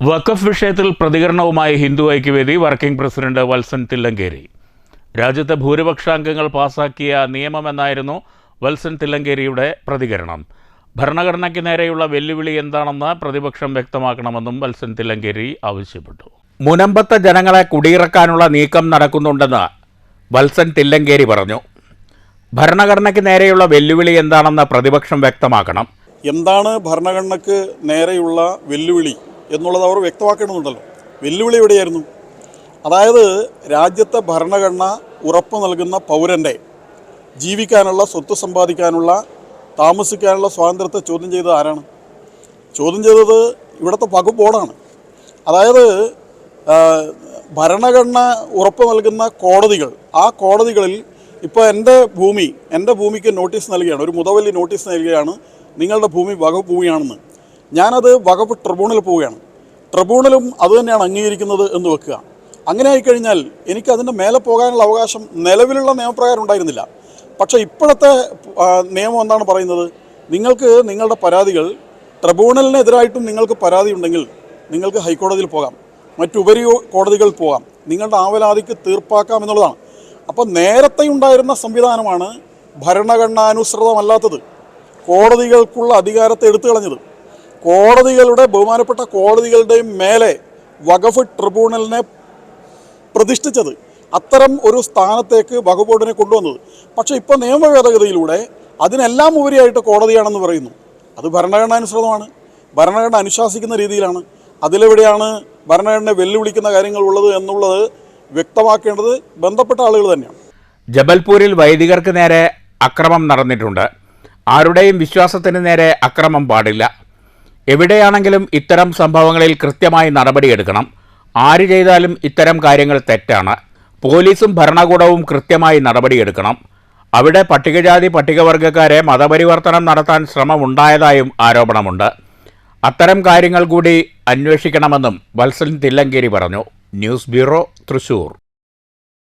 വഖഫ് വിഷയത്തിൽ പ്രതികരണവുമായി Hindu Aikyavedi working president Valsan Thillankeri. രാജ്യത്തെ ഭൂരിപക്ഷാംഗങ്ങൾ പാസാക്കിയ നിയമമെന്നായിരുന്നു വത്സൻ തില്ലങ്കേരിയുടെ പ്രതികരണം. ഭരണഘടനയ്ക്ക് നേരെയുള്ള വെല്ലുവിളി എന്താണെന്ന് പ്രതിപക്ഷം വ്യക്തമാക്കണമെന്നും വത്സൻ തില്ലങ്കേരി ആവശ്യപ്പെട്ടു. മുനമ്പത്ത ജനങ്ങളെ കുടിയിറക്കാനുള്ള നീക്കം നടക്കുന്നുണ്ടെന്ന് വത്സൻ തില്ലങ്കേരി പറഞ്ഞു. ഭരണഘടനയ്ക്ക് നേരെയുള്ള വെല്ലുവിളി എന്താണെന്ന് പ്രതിപക്ഷം വ്യക്തമാക്കണം. എന്താണ് ഭരണഘടനയ്ക്ക് നേരെയുള്ള വെല്ലുവിളി? എന്നുള്ളത് അവർ വ്യക്തമാക്കേണ്ടതുണ്ടല്ലോ. വെല്ലുവിളി എവിടെയായിരുന്നു? അതായത് രാജ്യത്തെ ഭരണഘടന ഉറപ്പ് നൽകുന്ന പൗരന്റെ ജീവിക്കാനുള്ള സ്വത്ത് സമ്പാദിക്കാനുള്ള താമസിക്കാനുള്ള സ്വാതന്ത്ര്യത്തെ ചോദ്യം ചെയ്തത് ആരാണ്? ചോദ്യം ചെയ്തത് ഇവിടുത്തെ പകു ബോർഡാണ്. അതായത് ഭരണഘടന ഉറപ്പ് നൽകുന്ന കോടതികൾ ആ കോടതികളിൽ ഇപ്പോൾ എന്റെ ഭൂമി എന്റെ ഭൂമിക്ക് നോട്ടീസ് നൽകുകയാണ് ഒരു മുതവല്ലി നോട്ടീസ് നൽകുകയാണ് നിങ്ങളുടെ ഭൂമി വകുപ്പ് ഭൂമിയാണെന്ന്. ഞാനത് വകുപ്പ് ട്രിബ്യൂണലിൽ പോവുകയാണ്. ട്രിബ്യൂണലും അതുതന്നെയാണ് അംഗീകരിക്കുന്നത് എന്ന് വെക്കുക. അങ്ങനെ ആയിക്കഴിഞ്ഞാൽ എനിക്ക് അതിന്റെ മേലെ പോകാനുള്ള അവകാശം നിലവിലുള്ള നിയമപ്രകാരം ഉണ്ടായിരുന്നില്ല. പക്ഷേ ഇപ്പോഴത്തെ നിയമം എന്താണ് പറയുന്നത്? നിങ്ങൾക്ക് നിങ്ങളുടെ പരാതികൾ ട്രിബ്യൂണലിനെതിരായിട്ടും നിങ്ങൾക്ക് പരാതി ഉണ്ടെങ്കിൽ നിങ്ങൾക്ക് ഹൈക്കോടതിയിൽ പോകാം. മറ്റുപരി കോടതികളിൽ പോകാം. നിങ്ങളുടെ ആവലാതിക്ക് തീർപ്പാക്കാം എന്നുള്ളതാണ്. അപ്പോൾ നേരത്തെ ഉണ്ടായിരുന്ന സംവിധാനമാണ് ഭരണഘടനാനുസൃതമല്ലാത്തത് കോടതികൾക്കുള്ള അധികാരത്തെ എടുത്തു കളഞ്ഞത് കോടതികളുടെ ബഹുമാനപ്പെട്ട കോടതികളുടെയും മേലെ വഖഫ് ട്രിബ്യൂണലിനെ പ്രതിഷ്ഠിച്ചത് അത്തരം ഒരു സ്ഥാനത്തേക്ക് വഖഫ് ബോർഡിനെ കൊണ്ടുവന്നത്. പക്ഷേ ഇപ്പോൾ നിയമഭേദഗതിയിലൂടെ അതിനെല്ലാം ഉപരിയായിട്ട് കോടതിയാണെന്ന് പറയുന്നു. അത് ഭരണഘടനാനുസൃതമാണ് ഭരണഘടന അനുശാസിക്കുന്ന രീതിയിലാണ്. അതിലെവിടെയാണ് ഭരണഘടനയെ വെല്ലുവിളിക്കുന്ന കാര്യങ്ങൾ ഉള്ളത് എന്നുള്ളത് വ്യക്തമാക്കേണ്ടത് ബന്ധപ്പെട്ട ആളുകൾ തന്നെയാണ്. ജബൽപൂരിൽ വൈദികർക്ക് നേരെ അക്രമം നടന്നിട്ടുണ്ട്. ആരുടെയും വിശ്വാസത്തിന് നേരെ അക്രമം പാടില്ല. എവിടെയാണെങ്കിലും ഇത്തരം സംഭവങ്ങളിൽ കൃത്യമായി നടപടിയെടുക്കണം ആര് ചെയ്താലും ഇത്തരം കാര്യങ്ങൾ തെറ്റാണ്. പോലീസും ഭരണകൂടവും കൃത്യമായി നടപടിയെടുക്കണം അവിടെ പട്ടികജാതി പട്ടികവർഗക്കാരെ മതപരിവർത്തനം നടത്താൻ ശ്രമമുണ്ടായതായും ആരോപണമുണ്ട്. അത്തരം കാര്യങ്ങൾ കൂടി അന്വേഷിക്കണമെന്നും വത്സൻ തില്ലങ്കേരി പറഞ്ഞു. News bureau Thrissur.